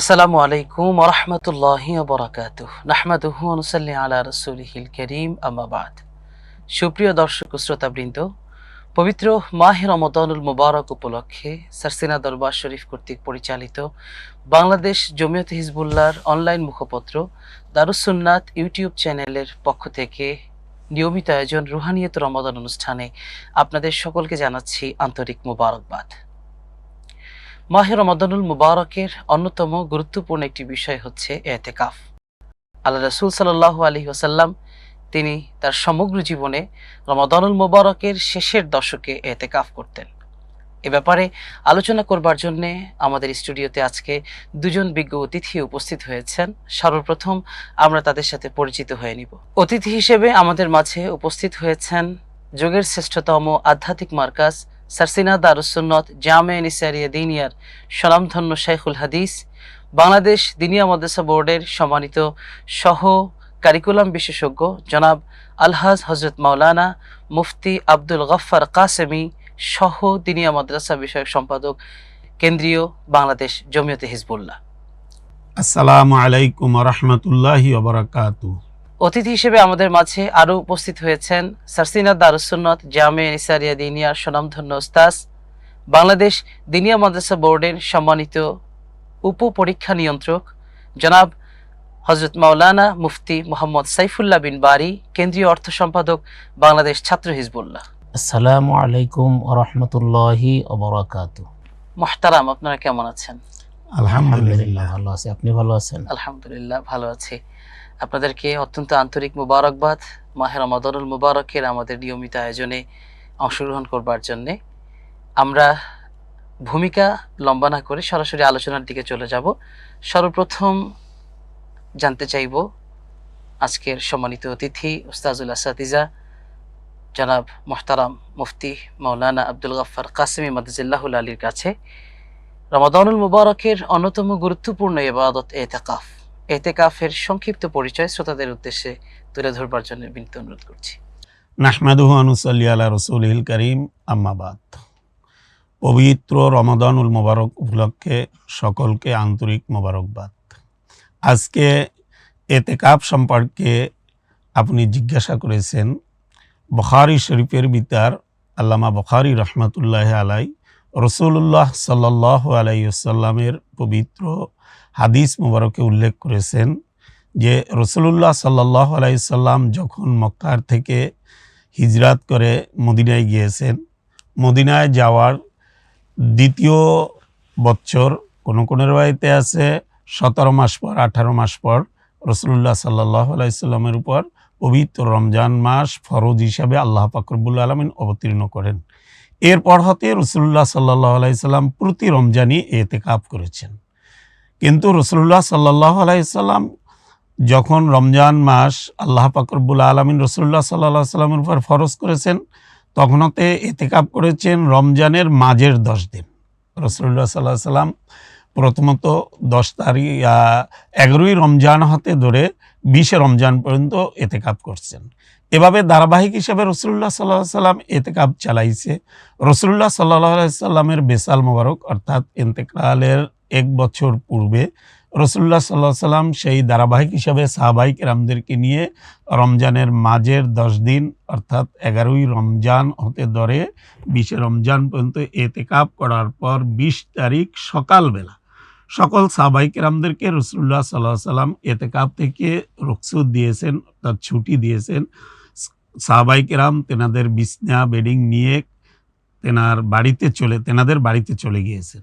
আসসালামু আলাইকুম ওরহমতুল্লাহি বরাকাত নাহমাদুহু অনুসাল্লি আলা রসুলহিল করিম আমাবাদ সুপ্রিয় দর্শক শ্রোতাবৃন্দ, পবিত্র মাহে রমদানুল মুবারক উপলক্ষে সারসিনা দরবার শরীফ কর্তৃক পরিচালিত বাংলাদেশ জমিয়ত হিজবুল্লাহর অনলাইন মুখপত্র দারুসুন্নাত ইউটিউব চ্যানেলের পক্ষ থেকে নিয়মিত আয়োজন রুহানিয়ত রমাদান অনুষ্ঠানে আপনাদের সকলকে জানাচ্ছি আন্তরিক মুবারকবাদ। মাহে রমাদানুল মুবারকের অন্যতম গুরুত্বপূর্ণ একটি বিষয় হচ্ছে এতেকাফ। আল্লাহ রসুল সাল্লাহ আলী ওসাল্লাম তিনি তার সমগ্র জীবনে রমাদানুল মুবারকের শেষের দশকে এতেকাফ করতেন। এ ব্যাপারে আলোচনা করবার জন্য আমাদের স্টুডিওতে আজকে দুজন বিজ্ঞ অতিথি উপস্থিত হয়েছেন। সর্বপ্রথম আমরা তাদের সাথে পরিচিত হয়ে নিব। অতিথি হিসেবে আমাদের মাঝে উপস্থিত হয়েছেন যোগের শ্রেষ্ঠতম আধ্যাত্মিক মার্কাজ সারসিনা দারুসুন্নত জামে নিসারিয়া দিনিয়ার স্বনামধন্য শেখুল হাদিস, বাংলাদেশ দিনিয়া মাদ্রাসা বোর্ডের সম্মানিত সহ কারিকুলাম বিশেষজ্ঞ জনাব আলহাজ হজরত মাওলানা মুফতি আব্দুল গফফার কাসেমি সহ দিনিয়া মাদ্রাসা বিষয়ক সম্পাদক কেন্দ্রীয় বাংলাদেশ জমিয়তে হিজবুল্লাহ। আসসালামু আলাইকুম রহমতুল্লাহি ওবরাকাতু অতিথি হিসেবে আমাদের মাঝে আরও উপস্থিত হয়েছেন সারসিনা দারুসুন্নত জামে নিসারিয়া দিনিয়ার স্বনামধন্য ওস্তাজ বাংলাদেশ দিনিয়া মাদ্রাসা বোর্ডের সম্মানিত উপ পরীক্ষা নিয়ন্ত্রক জনাব হজরত মাওলানা মুফতি মোহাম্মদ সাইফুল্লাহ বিন বারি কেন্দ্রীয় অর্থ সম্পাদক বাংলাদেশ ছাত্র হিজবুল্লাহ। আসসালামু আলাইকুম রহমতুল্লাহি অবরাকাতু মোহতারাম আপনারা কেমন আছেন? আলহামদুলিল্লাহ ভালো আছি। আপনি ভালো আছেন? আলহামদুলিল্লাহ ভালো আছি। আপনাদেরকে অত্যন্ত আন্তরিক মুবারকবাদ। মাহের রমাদানুল মুবারকের আমাদের নিয়মিত আয়োজনে অংশগ্রহণ করবার জন্যে। আমরা ভূমিকা লম্বা না করে সরাসরি আলোচনার দিকে চলে যাব। সর্বপ্রথম জানতে চাইব আজকের সম্মানিত অতিথি উস্তাজুল আসাতিজা, জনাব মোহতারাম মুফতি মৌলানা আব্দুল গফার কাসিমি মাদুল্লাহুল আলীর কাছে। রমাদানুল মুবারকের অন্যতম গুরুত্বপূর্ণ ইবাদত এতেকাফ। এতেকাফের সংক্ষিপ্ত পরিচয় শ্রোতাদের উদ্দেশ্যে তুলে ধরবার জন্য বিনীত অনুরোধ করছি। নাহমাদুহু আনুসাল্লি আলা করিম আম্মাবাদ পবিত্র রমাদানুল মোবারক উপলক্ষে সকলকে আন্তরিক মোবারকবাদ। আজকে এতেকাপ সম্পর্কে আপনি জিজ্ঞাসা করেছেন, বখারি শরীফের বিতার আল্লামা বখারি রহমতুল্লাহ আলাই রসুল্লাহ সাল্লাহ আলাইসাল্লামের পবিত্র হাদিস মুবারকে উল্লেখ করেছেন যে রসুল্লাহ সাল্লাহ আলাইসাল্লাম যখন মক্কার থেকে হিজরাত করে মদিনায় গিয়েছেন, মদিনায় যাওয়ার দ্বিতীয় বছর কোনো কোনো রয়েতে আছে, সতেরো মাস পর, আঠারো মাস পর রসুল্লাহ সাল্লাহ আলাইসাল্লামের উপর পবিত্র রমজান মাস ফরজ হিসাবে আল্লাহ ফাকরবুল্লা আলমিন অবতীর্ণ করেন। এরপর হতে রসুল্লাহ সাল্লাহ আলাইসাল্লাম প্রতি রমজানই এতে কাপ করেছেন। কিন্তু রসুল্লাহ সাল্লাহ আলাইসাল্লাম যখন রমজান মাস আল্লাহ পাকরবুল আলমিন রসুল্লাহ সাল্লাহ সাল্লামের উপর ফরজ করেছেন, তখনতে এতেকাপ করেছেন রমজানের মাঝের দশ দিন। রসুল্লাহ সাল্লাহ সাল্লাম প্রথমত দশ তারিখ এগারোই রমজান হতে ধরে বিশে রমজান পর্যন্ত এতেকাপ করছেন। এভাবে ধারাবাহিক হিসেবে রসুল্লাহ সাল্লাহ সাল্লাম এতেকাপ চালাইছে। রসুল্লাহ সাল্লাহ সাল্লামের বেসাল মোবারক, অর্থাৎ এতেকালের এক বছর পূর্বে রসুল্লাহ সাল্লাহ সাল্লাম সেই ধারাবাহিক হিসাবে সাহাবাহিক রামদেরকে নিয়ে রমজানের মাঝের দশ দিন, অর্থাৎ এগারোই রমজান হতে ধরে বিশে রমজান পর্যন্ত এতেকাপ করার পর বিশ তারিখ সকালবেলা সকল সাহাবাহিক রামদেরকে রসুল্লাহ সাল্লাহ সাল্লাম এতেকাপ থেকে রকসুদ দিয়েছেন, অর্থাৎ ছুটি দিয়েছেন। সাহাবাহিক রাম তেনাদের বিছনা, বেডিং নিয়ে তেনার বাড়িতে চলে, তেনাদের বাড়িতে চলে গিয়েছেন।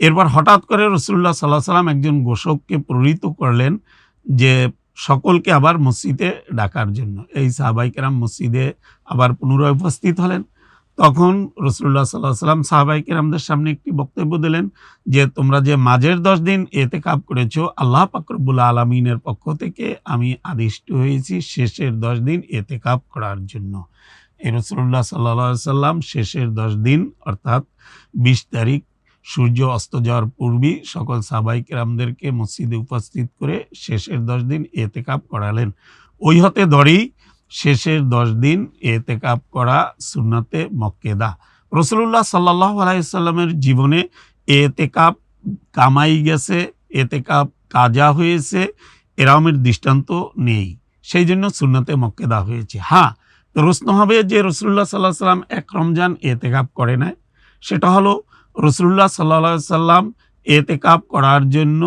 এরপর হঠাৎ করে রসুল্লাহ সাল্লাহ সাল্লাম একজন গোষককে প্রেরিত করলেন যে সকলকে আবার মসজিদে ডাকার জন্য। এই সাহাবাইকেরাম মসজিদে আবার পুনরায় উপস্থিত হলেন। তখন রসুল্লাহ সাল্লাহ সাল্লাম সাহাবাইকেরামদের সামনে একটি বক্তব্য দিলেন যে, তোমরা যে মাঝের দশ দিন এতে কাপ করেছ, আল্লাহ পাকরবুল্লা আলমিনের পক্ষ থেকে আমি আদিষ্ট হয়েছি শেষের দশ দিন এতে কাপ করার জন্য। এই রসুল্লাহ সাল্লাহ সাল্লাম শেষের দশ দিন, অর্থাৎ বিশ তারিখ সূর্য অস্ত যাওয়ার পূর্বেই সকল সাবাই কেরামদেরকে মসজিদে উপস্থিত করে শেষের দশ দিন এতেকাপ করালেন। ওই হতে ধরেই শেষের দশ দিন এতেকাপ করা সুন্নাতে মক্কেদা। রসুল্লাহ সাল্লাহ আলাইসাল্লামের জীবনে এতেকাপ কামাই গেছে, এতেকাপ কাজা হয়েছে এরমের দৃষ্টান্ত নেই। সেই জন্য সুন্নতে মক্কেদা হয়েছে। হ্যাঁ প্রশ্ন হবে যে রসুল্লাহ সাল্লাহ সাল্লাম এক রমজান এতেকাপ করে নাই? সেটা হলো রসুল্লাহ সাল্লাহ সাল্লাম এতেকাপ করার জন্য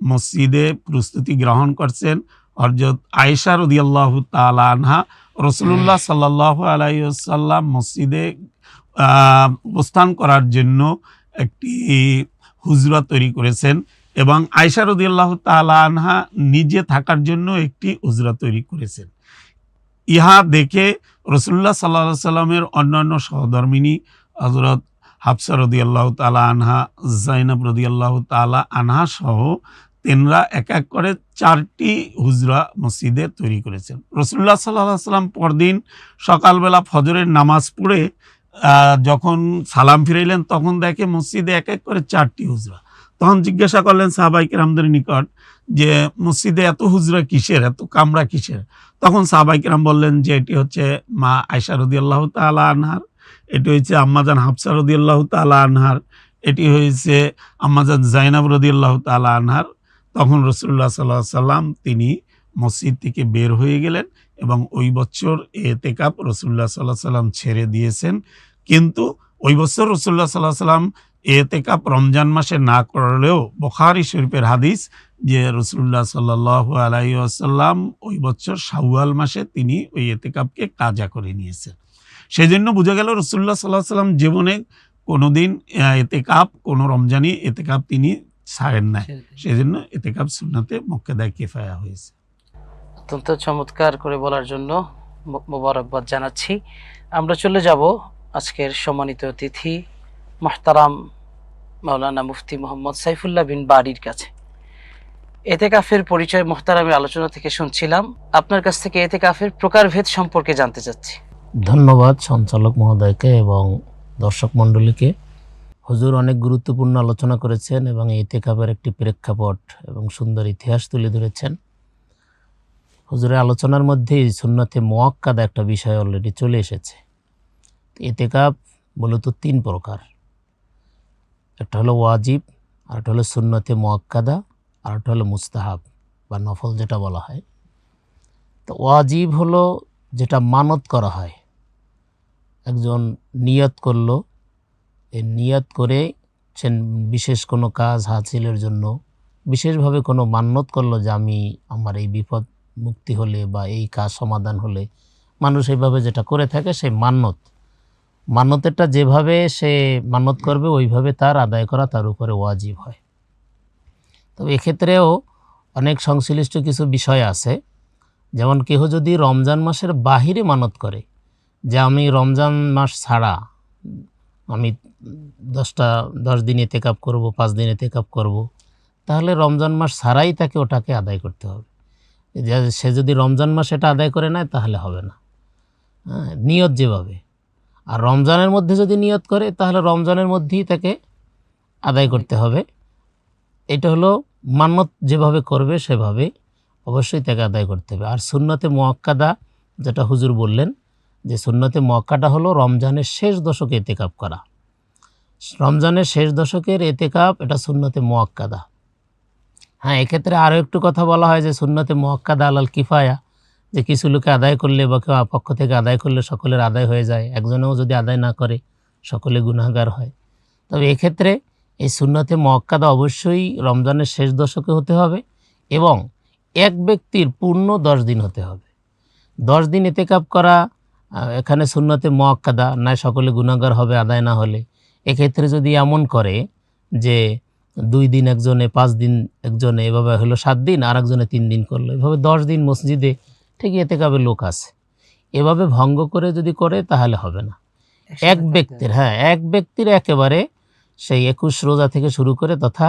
মসজিদে প্রস্তুতি গ্রহণ করছেন। হরজত আয়েশা রদিয়াল্লাহ তালা আনহা রসুল্লাহ সাল্লাহ আলাইসাল্লাম মসজিদে অবস্থান করার জন্য একটি হুজরা তৈরি করেছেন এবং আয়সা রদিয়াল্লাহ তালা আনহা নিজে থাকার জন্য একটি হুজরা তৈরি করেছেন। ইহা দেখে রসুল্লাহ সাল্লাহ সাল্লামের অন্যান্য সহধর্মিনী হজরত হাফসা আল্লাহ তালা আনহা, জাইনাব আল্লাহ তালা আনহা সহ তেনরা এক এক করে চারটি হুজরা মসজিদে তৈরি করেছেন। রসুল্লাহ সাল্লাহ সাল্লাম পরদিন সকালবেলা ফজরের নামাজ পড়ে যখন সালাম ফিরাইলেন, তখন দেখে মসজিদে এক এক করে চারটি হুজরা। তখন জিজ্ঞাসা করলেন সাহাবাই কিরামদের নিকট যে, মসজিদে এত হুজরা কিসের? এত কামরা কিসের? তখন সাহাবাই কিরাম বললেন যে, এটি হচ্ছে মা আয়সা রদি আল্লাহ তালা আনহার এটি হচ্ছে আম্মাজান হাফসা রদি আল্লাহ তালা আনহার। এটি হয়েছে আম্মাজান জাইনাব রদি আল্লাহ তালা আনহার। তখন রসুল্লাহ সাল্লাহ সাল্লাম তিনি মসজিদ থেকে বের হয়ে গেলেন এবং ওই বছর এতেকাপ রসুল্লাহ সাল্লাহ সাল্লাম ছেড়ে দিয়েছেন। কিন্তু ওই বছর রসুল্লাহ সাল্লাহ সাল্লাম এতেকাপ রমজান মাসে না করলেও বখারি শরীফের হাদিস যে রসুল্লাহ সাল্লাহ আলাই আসাল্লাম ওই বছর শাওয়াল মাসে তিনি ওই এতেকাপকে কাজা করে নিয়েছেন। সেই জন্য বোঝা গেল রসুল্লাহ সাল্লাহ সাল্লাম জীবনে কোনোদিন এতে এতেকাপ কোনো রমজানি এতেকাপ তিনি ছাড়েন নাই। সেই জন্য এতেকাপ সুন্নাতে মক্কেদায় কেফায়া হয়েছে। অত্যন্ত চমৎকার করে বলার জন্য মোবারকবাদ জানাচ্ছি। আমরা চলে যাব আজকের সম্মানিত অতিথি মাহতারাম মাওলানা মুফতি মোহাম্মদ সাইফুল্লাহ বিন বাড়ির কাছে। এতে কাফের পরিচয় মোহতারামের আলোচনা থেকে শুনছিলাম। আপনার কাছ থেকে এতে কাফের প্রকারভেদ সম্পর্কে জানতে চাচ্ছি। ধন্যবাদ সঞ্চালক মহোদয়কে এবং দর্শক মণ্ডলীকে। হুজুর অনেক গুরুত্বপূর্ণ আলোচনা করেছেন এবং এই ইতেকাবের একটি প্রেক্ষাপট এবং সুন্দর ইতিহাস তুলে ধরেছেন। হুজুরের আলোচনার মধ্যেই সুন্নতে মোয়াক্কাদা একটা বিষয় অলরেডি চলে এসেছে। এতেকাব মূলত তিন প্রকার। একটা হলো ওয়াজিব আর একটা হলো সুন্নতে মোয়াক্কাদা আর একটা হলো মুস্তাহাব বা নফল যেটা বলা হয়। তো ওয়াজিব হলো যেটা মানত করা হয়। একজন নিয়ত করল। এই নিয়ত করে বিশেষ কোনো কাজ হাসিলের জন্য বিশেষভাবে কোনো মান্যত করল যে আমি আমার এই বিপদ মুক্তি হলে বা এই কাজ সমাধান হলে। মানুষ এইভাবে যেটা করে থাকে সেই মান্যত মান্যতেরটা যেভাবে সে মান্যত করবে ওইভাবে তার আদায় করা তার উপরে ওয়াজিব হয়। তবে এক্ষেত্রেও অনেক সংশ্লিষ্ট কিছু বিষয় আছে। যেমন কেহ যদি রমজান মাসের বাহিরে মানত করে যে আমি রমজান মাস ছাড়া আমি দশটা, দশ দিন এতে কাপ করব, পাঁচ দিন এতে কাপ করব, তাহলে রমজান মাস ছাড়াই তাকে ওটাকে আদায় করতে হবে। যে সে যদি রমজান মাস এটা আদায় করে নেয়, তাহলে হবে না। হ্যাঁ নিয়ত যেভাবে। আর রমজানের মধ্যে যদি নিয়ত করে, তাহলে রমজানের মধ্যেই তাকে আদায় করতে হবে। এটা হলো মান্যত যেভাবে করবে, সেভাবে অবশ্যই তাকে আদায় করতে হবে। আর সুন্নতে মোয়াক্কাদা যেটা হুজুর বললেন যে সুন্নতে মোয়াক্কাটা হলো রমজানের শেষ দশকে এতেকাপ করা। রমজানের শেষ দশকের এতেকাপ এটা সুন্নতে মোয়াক্কাদা। হ্যাঁ এক্ষেত্রে আরও একটু কথা বলা হয় যে সুন্নতে মোয়াক্কাদা আলাল কিফায়া, যে কিছু লোকে আদায় করলে বা কেউ পক্ষ থেকে আদায় করলে সকলের আদায় হয়ে যায়, একজনেও যদি আদায় না করে, সকলে গুনাহগার হয়। তবে এক্ষেত্রে এই সুন্নতে মোয়াক্কাদা অবশ্যই রমজানের শেষ দশকে হতে হবে এবং এক ব্যক্তির পূর্ণ দশ দিন হতে হবে। দশ দিন এতেকাপ করা এখানে সুন্নতে মোয়াক্কাদা না সকলে গুণাগার হবে আদায় না হলে। এক্ষেত্রে যদি এমন করে যে দুই দিন একজনে পাঁচ দিন একজনে এভাবে হলো সাত দিন আর একজনে তিন দিন করল এভাবে দশ দিন মসজিদে ঠিকই এতেকাবে লোক আছে। এভাবে ভঙ্গ করে যদি করে তাহলে হবে না। এক ব্যক্তির হ্যাঁ এক ব্যক্তির একেবারে সেই একুশ রোজা থেকে শুরু করে তথা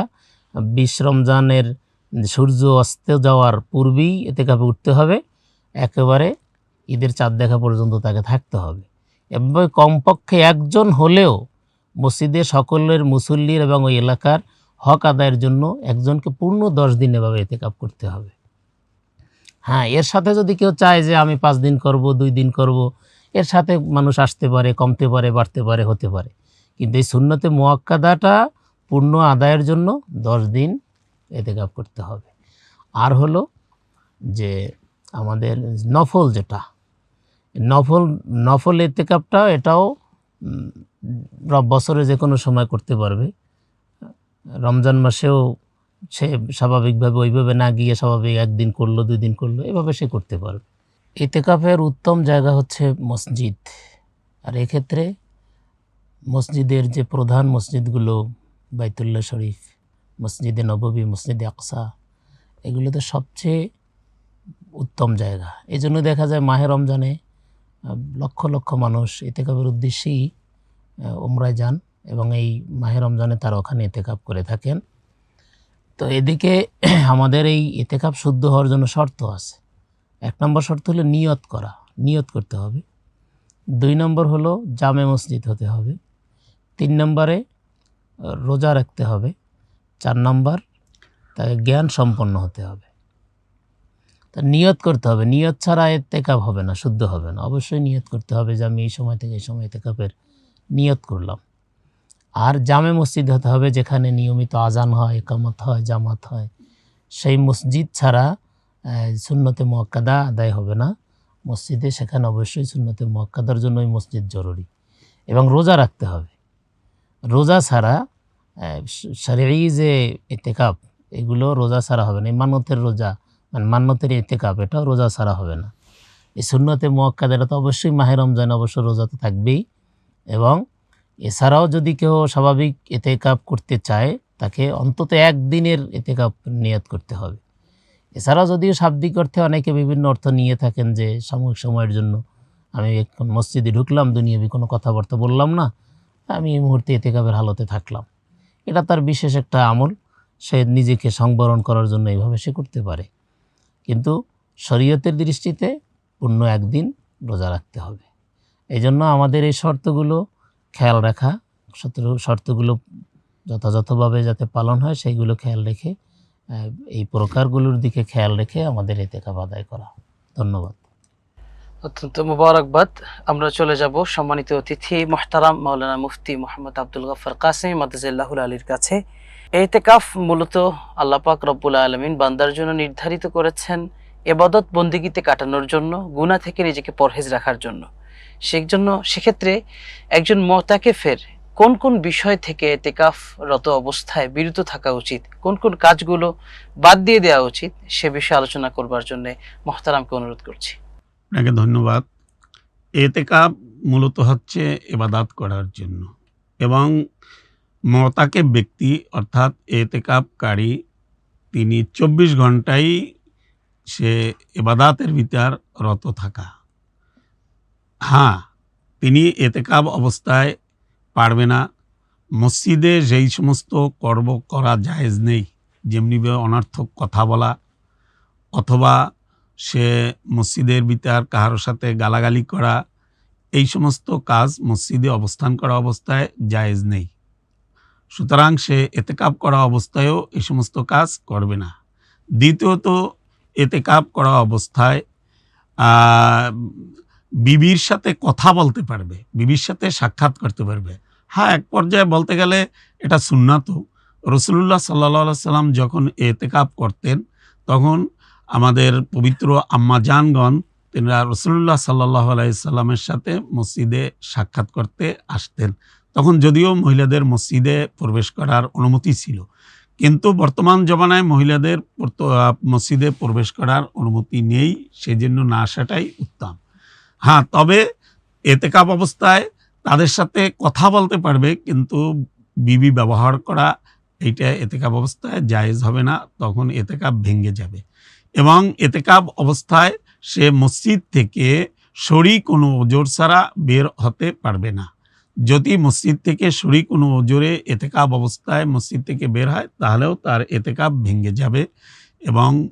বিশ রমজানের সূর্য অস্ত যাওয়ার পূর্বেই এতে কাপে উঠতে হবে। একেবারে ঈদের চাঁদ দেখা পর্যন্ত তাকে থাকতে হবে। এভাবে কমপক্ষে একজন হলেও মসজিদে সকলের মুসল্লির এবং ওই এলাকার হক আদায়ের জন্য একজনকে পূর্ণ দশ দিন এভাবে এতে কাপ করতে হবে। হ্যাঁ এর সাথে যদি কেউ চায় যে আমি পাঁচ দিন করব, দুই দিন করব, এর সাথে মানুষ আসতে পারে, কমতে পারে, বাড়তে পারে, হতে পারে। কিন্তু এই শূন্যতে মোয়াক্কাদাটা পূর্ণ আদায়ের জন্য দশ দিন এতেকাপ করতে হবে। আর হলো যে আমাদের নফল যেটা নফল নফল এতেকাপটা এটাও বছরে যে কোনো সময় করতে পারবে। রমজান মাসেও সে স্বাভাবিকভাবে ওইভাবে না গিয়ে স্বাভাবিক একদিন করল দুই দিন করল, এভাবে সে করতে পারবে। ইতেকাফের উত্তম জায়গা হচ্ছে মসজিদ। আর এক্ষেত্রে মসজিদের যে প্রধান মসজিদগুলো, বাইতুল্লাহ শরীফ, মসজিদে নববী, মসজিদে আকসা এগুলো তো সবচেয়ে উত্তম জায়গা। এই জন্য দেখা যায় মাহে রমজানে লক্ষ লক্ষ মানুষ ইতেকাবের উদ্দেশ্যেই আহ, উমরায় যান এবং এই মাহে রমজানে তারা ওখানে ইতেকাপ করে থাকেন। তো এদিকে আমাদের এই ইতেকাপ শুদ্ধ হওয়ার জন্য শর্ত আছে। এক নম্বর শর্ত হলো নিয়ত করা নিয়ত করতে হবে। দুই নম্বর হলো জামে মসজিদ হতে হবে। তিন নম্বরে রোজা রাখতে হবে। চার নম্বর তাকে জ্ঞান সম্পন্ন হতে হবে। তা নিয়ত করতে হবে। নিয়ত ছাড়া এতেকাপ হবে না, শুদ্ধ হবে না। অবশ্যই নিয়ত করতে হবে যে আমি এই সময় থেকে এই সময় এতেকাপের নিয়ত করলাম। আর জামে মসজিদ হতে হবে যেখানে নিয়মিত আজান হয়, একামত হয়, জামাত হয়। সেই মসজিদ ছাড়া সুন্নতে মোয়াক্কাদা আদায় হবে না। মসজিদে সেখানে অবশ্যই সুন্নতে মোয়াক্কাদার জন্য ওই মসজিদ জরুরি। এবং রোজা রাখতে হবে। রোজা ছাড়া শারীরিক যে এতেকাপ এগুলো রোজা ছাড়া হবে না। এই মান্যতের রোজা মানে মান্যতের এতেকাপ এটা রোজা ছাড়া হবে না। এই সুন্নতে মোয়াক্কাদ এটা তো অবশ্যই মাহে রমজান অবশ্য রোজা তো থাকবেই। এবং এছাড়াও যদি কেউ স্বাভাবিক এতেকাপ করতে চায়, তাকে অন্তত একদিনের এতেকাপ নিয়ত করতে হবে। এছাড়াও যদিও শাব্দিক অর্থে অনেকে বিভিন্ন অর্থ নিয়ে থাকেন যে, সাময়িক সময়ের জন্য আমি এখন মসজিদে ঢুকলাম, দুনিয়াবি কোনো কথাবার্তা বললাম না, আমি এই মুহূর্তে এতেকাবের হালতে থাকলাম। এটা তার বিশেষ একটা আমল, সে নিজেকে সংবরণ করার জন্য এইভাবে সে করতে পারে। কিন্তু শরীয়তের দৃষ্টিতে পূর্ণ একদিন রোজা রাখতে হবে। এই জন্য আমাদের এই শর্তগুলো খেয়াল রাখা শর্ত- শর্তগুলো যথাযথভাবে যাতে পালন হয়, সেইগুলো খেয়াল রেখে এই প্রকারগুলোর দিকে খেয়াল রেখে আমাদের এতেকাব আদায় করা। ধন্যবাদ। অত্যন্ত মুবারকবাদ। আমরা চলে যাব সম্মানিত অতিথি, মোহতারাম মাওলানা মুফতি মোহাম্মদ আব্দুল গফর কাসিম মাদাজিল্লাহুল আলীর কাছে। এতেকাফ মূলত আল্লাপাক রব্বুল আলমিন বান্দার জন্য নির্ধারিত করেছেন এবাদত বন্দিগিতে কাটানোর জন্য, গুনাহ থেকে নিজেকে পরহেজ রাখার জন্য। সেই জন্য, সেক্ষেত্রে একজন মোতাকেফের কোন কোন বিষয় থেকে এতেকাফ রত অবস্থায় বিরত থাকা উচিত, কোন কোন কাজগুলো বাদ দিয়ে দেওয়া উচিত, সে বিষয়ে আলোচনা করবার জন্য মহতারামকে অনুরোধ করছি। আপনাকে ধন্যবাদ। এতেকাব মূলত হচ্ছে এবাদাত করার জন্য এবং মতাকে ব্যক্তি অর্থাৎ এতেকাবকারী তিনি চব্বিশ ঘন্টাই সে এবাদাতের ভিতর রত থাকা। হ্যাঁ তিনি এতেকাব অবস্থায় পারবে না। মসজিদে যেই সমস্ত কর্ম করা জায়েজ নেই, যেমনি অনার্থক কথা বলা, অথবা সে মসজিদের ভিতর কাহার সাথে গালাগালি করা, এই সমস্ত কাজ মসজিদে অবস্থান করা অবস্থায় জায়েজ নেই। সুতরাং সে এতেকাপ করা অবস্থায়ও এই সমস্ত কাজ করবে না। দ্বিতীয়ত, এতেকাপ করা অবস্থায় বিবির সাথে কথা বলতে পারবে, বিবির সাথে সাক্ষাৎ করতে পারবে। হ্যাঁ এক পর্যায়ে বলতে গেলে এটা সুন্নাত রসুল্লাহ সাল্লা সাল্লাম যখন এতেকাপ করতেন, তখন আমাদের পবিত্র আম্মা জানগণ তিনারা রসুল্লাহ সাল্লাহ আলাইসাল্লামের সাথে মসজিদে সাক্ষাৎ করতে আসতেন। তখন যদিও মহিলাদের মসজিদে প্রবেশ করার অনুমতি ছিল, কিন্তু বর্তমান জমানায় মহিলাদের মসজিদে প্রবেশ করার অনুমতি নেই, সেজন্য না আসাটাই উত্তম। হ্যাঁ তবে এতেকাপ অবস্থায় তাদের সাথে কথা বলতে পারবে, কিন্তু বিবি ব্যবহার করা এইটা এতেকাপ অবস্থায় জায়েজ হবে না, তখন এতেকাপ ভেঙে যাবে। এবং এতেকাব অবস্থায় সে মসজিদ থেকে সরি কোনো ওজোর ছাড়া বের হতে পারবে না। যদি মসজিদ থেকে সরি কোনো ওজোরে এতেকাব অবস্থায় মসজিদ থেকে বের হয়, তাহলেও তার এতেকাব ভেঙে যাবে এবং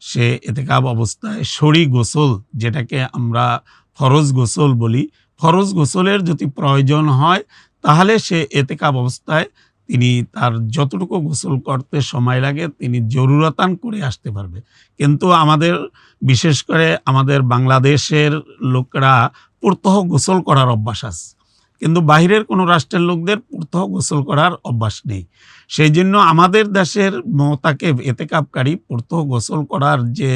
সে এতেকাব অবস্থায় সরি গোসল, যেটাকে আমরা ফরজ গোসল বলি। ফরজ গোসলের যদি প্রয়োজন হয়, তাহলে সে এতেকাব অবস্থায় তিনি তার যতটুকু গোসল করতে সময় লাগে, তিনি জরুরতান করে আসতে পারবে। কিন্তু আমাদের, বিশেষ করে আমাদের বাংলাদেশের লোকরা প্রত্যহ গোসল করার অভ্যাস আছে। কিন্তু বাইরের কোনো রাষ্ট্রের লোকদের প্রথম গোসল করার অভ্যাস নেই। সেই জন্য আমাদের দেশের মতাকে এতেকাপকারী প্রথম গোসল করার যে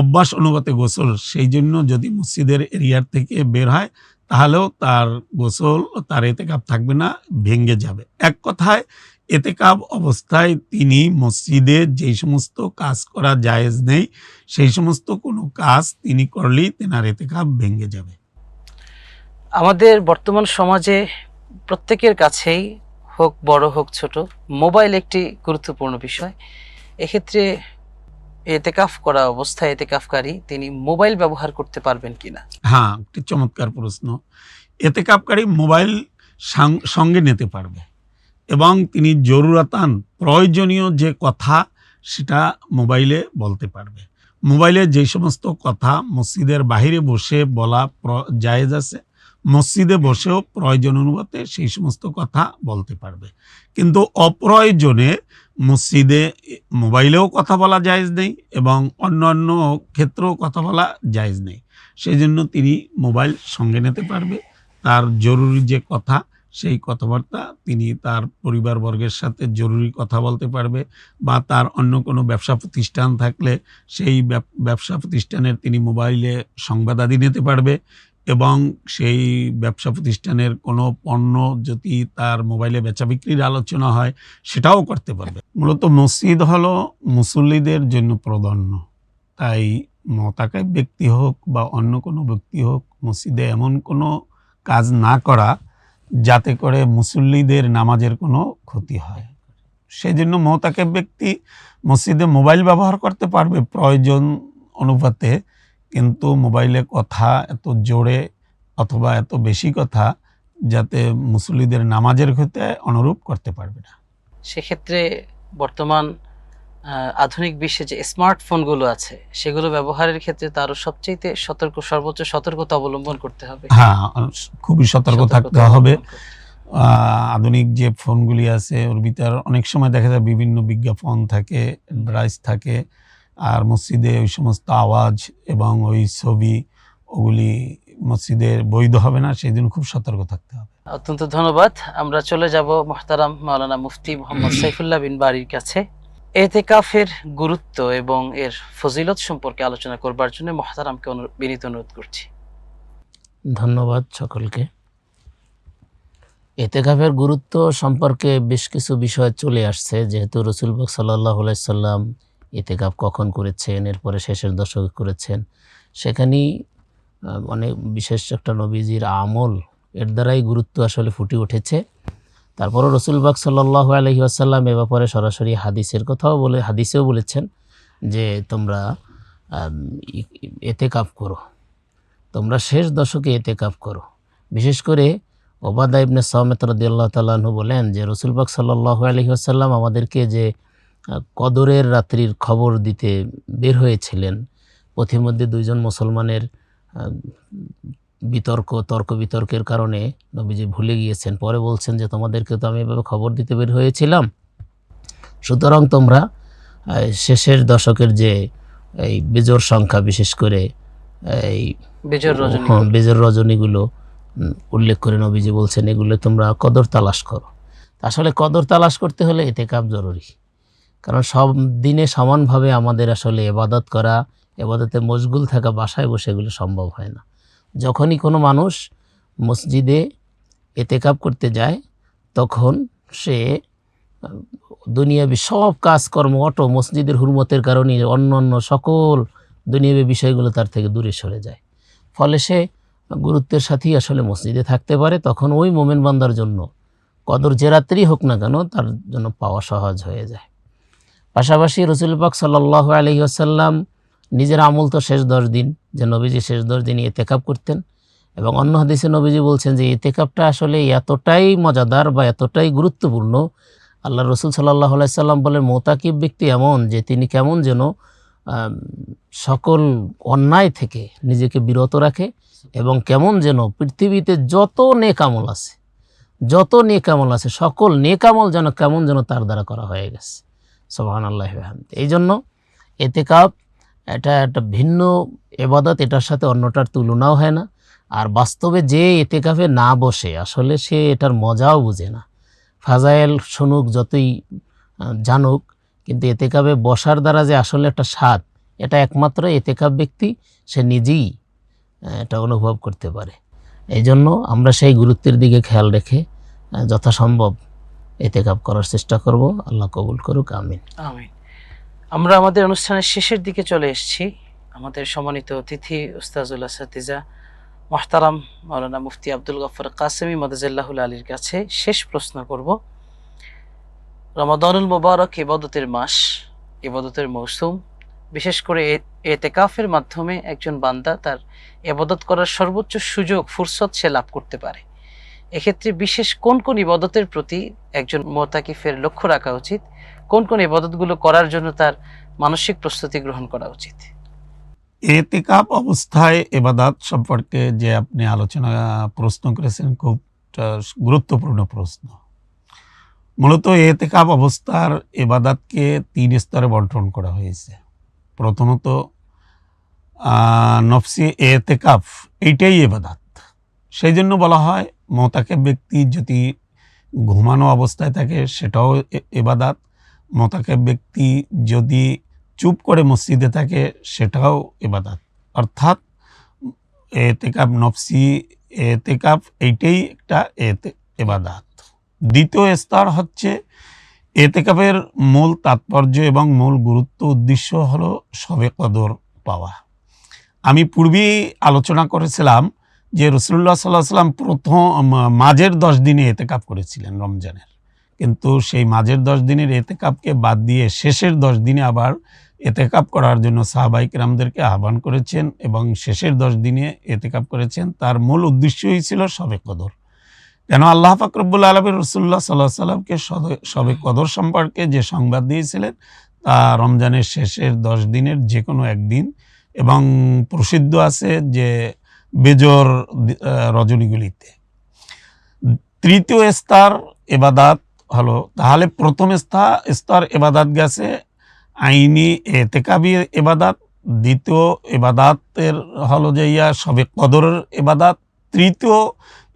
অভ্যাস অনুপাতে গোসল সেই জন্য যদি মসজিদের এরিয়ার থেকে বের হয়, তাহলেও তার গোসল তার এতেকাপ থাকবে না, ভেঙে যাবে। এক কথায় এতেকাব অবস্থায় তিনি মসজিদে যেই সমস্ত কাজ করা জায়েজ নেই, সেই সমস্ত কোনো কাজ তিনি করলেই তেনার এতেকাব ভেঙে যাবে। আমাদের বর্তমান সমাজে প্রত্যেকের কাছেই হোক, বড় হোক, ছোট, মোবাইল একটি গুরুত্বপূর্ণ বিষয়। এক্ষেত্রে এতেকাফ করা অবস্থায়, এতেকাফকারী তিনি মোবাইল ব্যবহার করতে পারবেন কিনা? হ্যাঁ একটি চমৎকার প্রশ্ন। এতেকাবকারী মোবাইল সঙ্গে নিতে পারবে এবং তিনি জরুরাতান, প্রয়োজনীয় যে কথা সেটা মোবাইলে বলতে পারবে। মোবাইলে যে সমস্ত কথা মসজিদের বাইরে বসে বলা জায়েজ আছে মসজিদে বসেও প্রয়োজন অনুপাতে সেই সমস্ত কথা বলতে পারবে। কিন্তু অপ্রয়োজনে মসজিদে মোবাইলেও কথা বলা জায়েজ নেই এবং অন্যান্য ক্ষেত্রেও কথা বলা জায়েজ নেই। সেই জন্য তিনি মোবাইল সঙ্গে নিতে পারবে। তার জরুরি যে কথা, সেই কথাবার্তা তিনি তার পরিবারবর্গের সাথে জরুরি কথা বলতে পারবে বা তার অন্য কোনো ব্যবসা প্রতিষ্ঠান থাকলে সেই ব্যবসা প্রতিষ্ঠানের তিনি মোবাইলে সংবাদাদি নিতে পারবে। এবং সেই ব্যবসা প্রতিষ্ঠানের কোনো পণ্য যদি তার মোবাইলে বেচা বিক্রির আলোচনা হয়, সেটাও করতে পারবে। মূলত মসজিদ হলো মুসল্লিদের জন্য প্রধান্য। তাই মতাকায় ব্যক্তি হোক বা অন্য কোনো ব্যক্তি হোক, মসজিদে এমন কোনো কাজ না করা যাতে করে মুসল্লিদের নামাজের কোনো ক্ষতি হয়। সেই জন্য মতাকে ব্যক্তি মসজিদে মোবাইল ব্যবহার করতে পারবে। প্রয়োজন অনুপাতে কিন্তু মোবাইলে কথা এত জোরে অথবা এত বেশি কথা যাতে মুসল্লিদের নামাজের ক্ষেত্রে অনুরূপ করতে পারবে না। সেক্ষেত্রে বর্তমান আধুনিক বিশ্বে যে স্মার্টফোনগুলো আছে সেগুলো ব্যবহারের ক্ষেত্রে তারও সবচেয়ে সতর্ক সর্বোচ্চ সতর্কতা অবলম্বন করতে হবে। হ্যাঁ খুবই সতর্ক থাকতে হবে। আহ, আধুনিক যে ফোনগুলি আছে ওর ভিতর অনেক সময় দেখা যায় বিভিন্ন বিজ্ঞাপন থাকে ব্রাইস থাকে আর মসজিদে ওই সমস্ত আওয়াজ এবং ওই ছবি ওগুলি মসজিদের বৈধ হবে না সেই জন্য খুব সতর্ক থাকতে হবে। অত্যন্ত ধন্যবাদ। আমরা চলে যাব মহতারাম মাওলানা মুফতি মোহাম্মদ সাইফুল্লাহ বিন বাড়ির কাছে। এতেকাফের গুরুত্ব এবং এর ফজিলত সম্পর্কে আলোচনা করবার জন্য মহতারামকে বিনীত অনুরোধ করছি। ধন্যবাদ সকলকে। এতেকাফের গুরুত্ব সম্পর্কে বেশ কিছু বিষয় চলে আসছে যেহেতু রসুলবাক সাল্লাহ সাল্লাম এতেকাফ কখন করেছেন, এরপরে শেষের দশকে করেছেন। সেখানেই অনেক বিশেষ একটা নবীজির আমল এর দ্বারাই গুরুত্ব আসলে ফুটে উঠেছে। তারপরও রসুলবাক সাল্লাহ আলহি আসাল্লাম এ ব্যাপারে সরাসরি হাদিসের কথাও বলে, হাদিসেও বলেছেন যে, তোমরা ই- ই- করো। তোমরা শেষ দশকে এতেকাফ করো। বিশেষ করে ওবাদা ইবনে সামেত রদিয়াল্লাহ তাল্লাহ্ন বলেন যে রসুলবাক সাল্লাহ আলহি আসাল্লাম আমাদেরকে যে কদরের রাত্রির খবর দিতে বের হয়েছিলেন। পথিমধ্যে দুইজন মুসলমানের বিতর্ক তর্ক বিতর্কের কারণে নবীজি ভুলে গিয়েছেন। পরে বলছেন যে তোমাদেরকে তো আমি এভাবে খবর দিতে বের হয়েছিলাম। সুতরাং তোমরা শেষের দশকের যে এই বেজোর সংখ্যা বিশেষ করে এই বেজর রজনী হ্যাঁ, বেজর রজনীগুলো উল্লেখ করে নবীজি বলছেন এগুলো তোমরা কদর তালাশ করো। আসলে কদর তালাশ করতে হলে এতে কাপ জরুরি। কারণ সব দিনে সমানভাবে আমাদের আসলে এবাদত করা এবাদতে মশগুল থাকা বাসায় বসে এগুলো সম্ভব হয় না। যখনই কোনো মানুষ মসজিদে এতেকাপ করতে যায়, তখন সে, দুনিয়াবি সব কাজকর্ম, অটো, মসজিদের হুরমতের কারণে অন্য অন্য সকল দুনিয়াবি বিষয়গুলো তার থেকে দূরে সরে যায়। ফলে সে গুরুত্বের সাথেই আসলে মসজিদে থাকতে পারে, তখন ওই মোমেন বান্দার জন্য, কদর যে রাত্রি হোক না কেন, তার জন্য পাওয়া সহজ হয়ে যায়। পাশাপাশি রসুল পাক সাল্লাহ আলহি আসাল্লাম নিজের আমল তো শেষ দশ দিন, যে নবীজি শেষ দশ দিন এতেকাপ করতেন। এবং অন্য হাদিসে নবীজি বলছেন যে এতেকাপটা আসলে এতটাই মজাদার বা এতটাই গুরুত্বপূর্ণ আল্লাহ রসুল সাল্লাহ আলাইসাল্লাম বলেন, মোতাকিব ব্যক্তি এমন যে তিনি কেমন যেন সকল অন্যায় থেকে নিজেকে বিরত রাখে এবং কেমন যেন পৃথিবীতে যত নেকামল আছে, যত নেকামল আছে, সকল নেকামল যেন কেমন যেন তার দ্বারা করা হয়ে গেছে। সোহান আল্লাহ এই জন্য এতেকাপ এটা একটা ভিন্ন এবাদত এটার সাথে অন্যটার তুলনাও হয় না। আর বাস্তবে যে এতেকাফে না বসে আসলে সে এটার মজাও বুঝে না। ফাজাইল শুনুক যতই জানুক কিন্তু এতেকাবে বসার দ্বারা যে আসলে একটা স্বাদ এটা একমাত্র এতেকাব ব্যক্তি সে নিজেই এটা অনুভব করতে পারে। এই জন্য আমরা সেই গুরুত্বের দিকে খেয়াল রেখে আহ, এতেকাব করার চেষ্টা করব। আল্লাহ কবুল করুক, আমিন। আমিন। আমরা আমাদের অনুষ্ঠানের শেষের দিকে চলে এসেছি। আমাদের সম্মানিত অতিথি উস্তাজুল আসাতিজা, মোহতারাম মাওলানা মুফতি আব্দুল গফর কাসেমি মদাজিল্লাহুল আলীর কাছে শেষ প্রশ্ন করব। রমাদানুল মোবারক ইবাদতের মাস, ইবাদতের মৌসুম। বিশেষ করে এতেকাফের মাধ্যমে একজন বান্দা তার এবাদত করার সর্বোচ্চ সুযোগ, ফুরসত সে লাভ করতে পারে। এক্ষেত্রে বিশেষ কোন কোন ইবাদতের প্রতি একজন মোতাকিফের লক্ষ্য রাখা উচিত? কোন কোন ইবাদতগুলো করার জন্য তার মানসিক প্রস্তুতি গ্রহণ করা উচিত? এতেকাপ অবস্থায় এবাদাত সম্পর্কে যে আপনি আলোচনা, প্রশ্ন করেছেন খুব গুরুত্বপূর্ণ প্রশ্ন। মূলত এতেকাপ অবস্থার এবাদাতকে তিন স্তরে বন্টন করা হয়েছে। প্রথমত নফসি এতেকাফ, এইটাই এবাদাত সেই জন্য বলা হয় মোতাকে ব্যক্তি যদি ঘুমানো অবস্থায় থাকে, সেটাও এবাদাত। মোতাকে ব্যক্তি যদি চুপ করে মসজিদে থাকে, সেটাও এবাদাত। অর্থাৎ এতেকাব নফসি এতেকাব এইটাই একটা এতে, এবাদাত। দ্বিতীয় স্তর হচ্ছে এতেকাবের মূল তাৎপর্য এবং মূল গুরুত্ব উদ্দেশ্য হলো সবে কদর পাওয়া। আমি পূর্বেই আলোচনা করেছিলাম যে রসুল্লাহ সাল্লাহ সাল্লাম প্রথম মাঝের দশ দিনে এতেকাব করেছিলেন রমজানের। কিন্তু সেই মাঝের দশ দিনের এতেকাবকে বাদ দিয়ে শেষের দশ দিনে আবার এতেকাব করার জন্য সাহাবাইক রামদেরকে আহ্বান করেছেন এবং শেষের দশ দিনে এতেকাব করেছেন। তার মূল উদ্দেশ্যই ছিল সবে কদর। কেন আল্লাহ ফাকরবুল আলমের রসুল্লাহ সাল্লাহ সাল্লামকে সবে কদর সম্পর্কে যে সংবাদ দিয়েছিলেন, তা রমজানের শেষের দশ দিনের যে কোনো একদিন এবং প্রসিদ্ধ আছে যে বেজর রজনীগুলিতে। তৃতীয় স্তর এবাদাত হলো, তাহলে প্রথম স্তর স্তর এবাদাত গেছে, আইনি এতেকাবি এবাদাত, দ্বিতীয় এবাদাতের হলো যে ইয়া, সবে কদরের এবাদাত, তৃতীয়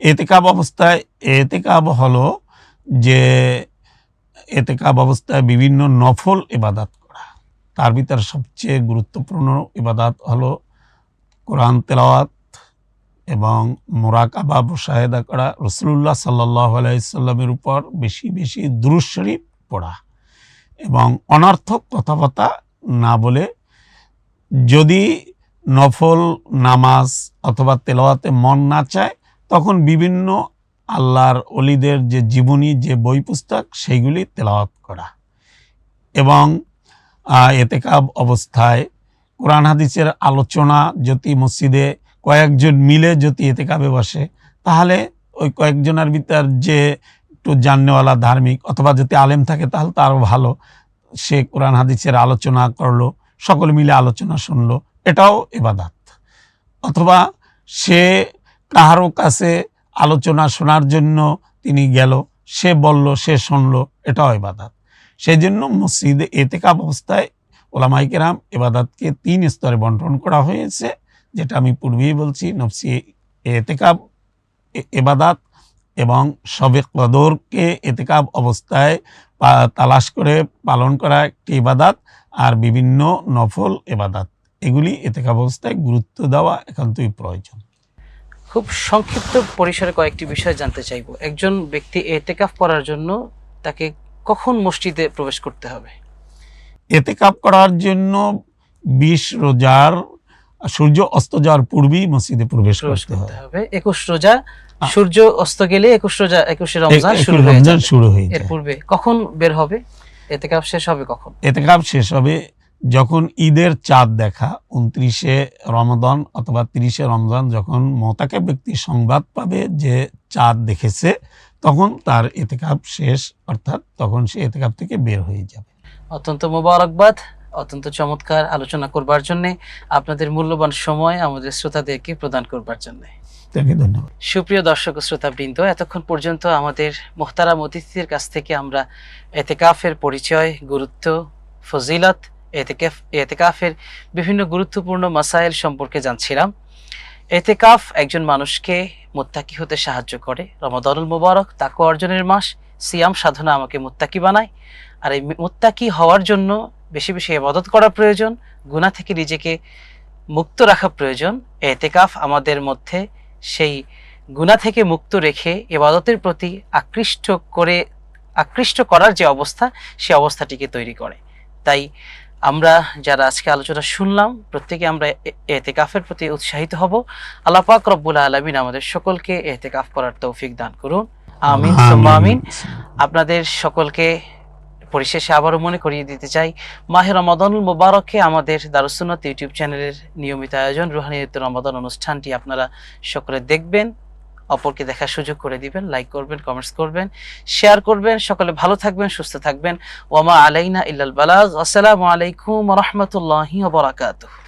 এতেকাব অবস্থায়, এতেকাব হলো যে এতেকাব অবস্থায় বিভিন্ন নফল এবাদাত করা। তার ভিতর সবচেয়ে গুরুত্বপূর্ণ এবাদাত হলো কোরআন তেলাওয়াত এবং মোরাকাবা মুশাহেদা করা রসুল্লাহ সাল্লাহ আলাইসাল্লামের উপর বেশি বেশি দুরুদ শরীফ পড়া। এবং অনর্থক কথাবার্তা না বলে যদি নফল নামাজ অথবা তেলাওয়াতে মন না চায়, তখন বিভিন্ন আল্লাহর অলিদের যে জীবনী, যে বই পুস্তক, সেইগুলি তেলাওয়াত করা। এবং এতেকাব অবস্থায় কোরআন হাদিসের আলোচনা যদি মসজিদে কয়েকজন মিলে যদি এতে কাবে বসে, তাহলে ওই কয়েকজনের ভিতর যে একটু জাননেওয়ালা ধার্মিক অথবা যদি আলেম থাকে, তাহলে তো আরও ভালো। সে কোরআন হাদিসের আলোচনা করল, সকলে মিলে আলোচনা শুনলো, এটাও এবাদাত অথবা সে কাহারও কাছে আলোচনা শোনার জন্য তিনি গেল, সে বলল, সে শুনলো, এটাও এবাদাত সেই জন্য মসজিদে এতেকাব অবস্থায় ওলামাইকেরাম এবাদাতকে তিন স্তরে বন্টন করা হয়েছে। যেটা আমি পূর্বেই বলছি নফসি এতেকাব এবাদাত এবং সবে কদরকে এতেকাব অবস্থায় তালাশ করে পালন করা একটি ইবাদাত আর বিভিন্ন নফল এবাদাত। এগুলি এতেকাব অবস্থায় গুরুত্ব দেওয়া একান্তই প্রয়োজন। খুব সংক্ষিপ্ত পরিসরে কয়েকটি বিষয় জানতে চাইব। একজন ব্যক্তি এতেকাফ করার জন্য তাকে কখন মসজিদে প্রবেশ করতে হবে? এতেকাব করার জন্য বিশ রোজার সূর্য অস্ত যাওয়ার পূর্বেই মসজিদে প্রবেশ করতে হবে। একুশ রোজা সূর্য অস্ত গেলে একুশ রোজা একুশে রমজান শুরু হয়ে যাবে। শুরু হয়ে এর পূর্বে কখন বের হবে? এতেকাফ শেষ হবে কখন? এতেকাব শেষ হবে যখন ঈদের চাঁদ দেখা উনত্রিশে রমজান অথবা তিরিশে রমজান যখন মতাকে ব্যক্তি সংবাদ পাবে যে চাঁদ দেখেছে তখন তার এতেকাব শেষ অর্থাৎ তখন সে এতেকাব থেকে বের হয়ে যাবে। অত্যন্ত মোবারকবাদ। অত্যন্ত চমৎকার আলোচনা করবার জন্যে আপনাদের মূল্যবান সময় আমাদের শ্রোতাদেরকে প্রদান করবার জন্য। ধন্যবাদ। সুপ্রিয় দর্শক ও শ্রোতাবৃন্দ এতক্ষণ পর্যন্ত আমাদের মোহতারাম অতিথিদের কাছ থেকে আমরা এতেকাফের পরিচয় গুরুত্ব ফজিলত এতেকাফ এতেকাফের বিভিন্ন গুরুত্বপূর্ণ মাসাইল সম্পর্কে জানছিলাম। এতেকাফ একজন মানুষকে মুত্তাকি হতে সাহায্য করে। রমাদানুল মুবারক তাকে অর্জনের মাস সিয়াম সাধনা আমাকে মুত্তাকি বানায়। আর এই মুত্তাকি হওয়ার জন্য বেশি বেশি ইবাদত করা প্রয়োজন গুনাহ থেকে নিজেকে মুক্ত রাখা প্রয়োজন। এতেকাফ আমাদের মধ্যে সেই গুনাহ থেকে মুক্ত রেখে এবাদতের প্রতি আকৃষ্ট করে আকৃষ্ট করার যে অবস্থা সে অবস্থাটিকে তৈরি করে। তাই আমরা যারা আজকে আলোচনা শুনলাম প্রত্যেকে আমরা এতেকাফের প্রতি উৎসাহিত হব। আল্লাহ পাক রব্বুল আলমিন আমাদের সকলকে এতেকাফ করার তৌফিক দান করুন। আমিন আমিন। আপনাদের সকলকে পরিশেষে আবারও মনে করিয়ে দিতে চাই, মাহে রমাদানুল মুবারকে আমাদের দারুসুন্নত ইউটিউব চ্যানেলের নিয়মিত আয়োজন, রুহানিয়ত রমাদান অনুষ্ঠানটি আপনারা সকলে দেখবেন, অপরকে দেখার সুযোগ করে দিবেন লাইক করবেন কমেন্টস করবেন শেয়ার করবেন, সকলে ভালো থাকবেন, সুস্থ থাকবেন। ওয়ামা আলাইনা ইল্লাল বালাজ আসসালামু আলাইকুম রহমতুল্লাহি বারাকাতুহু।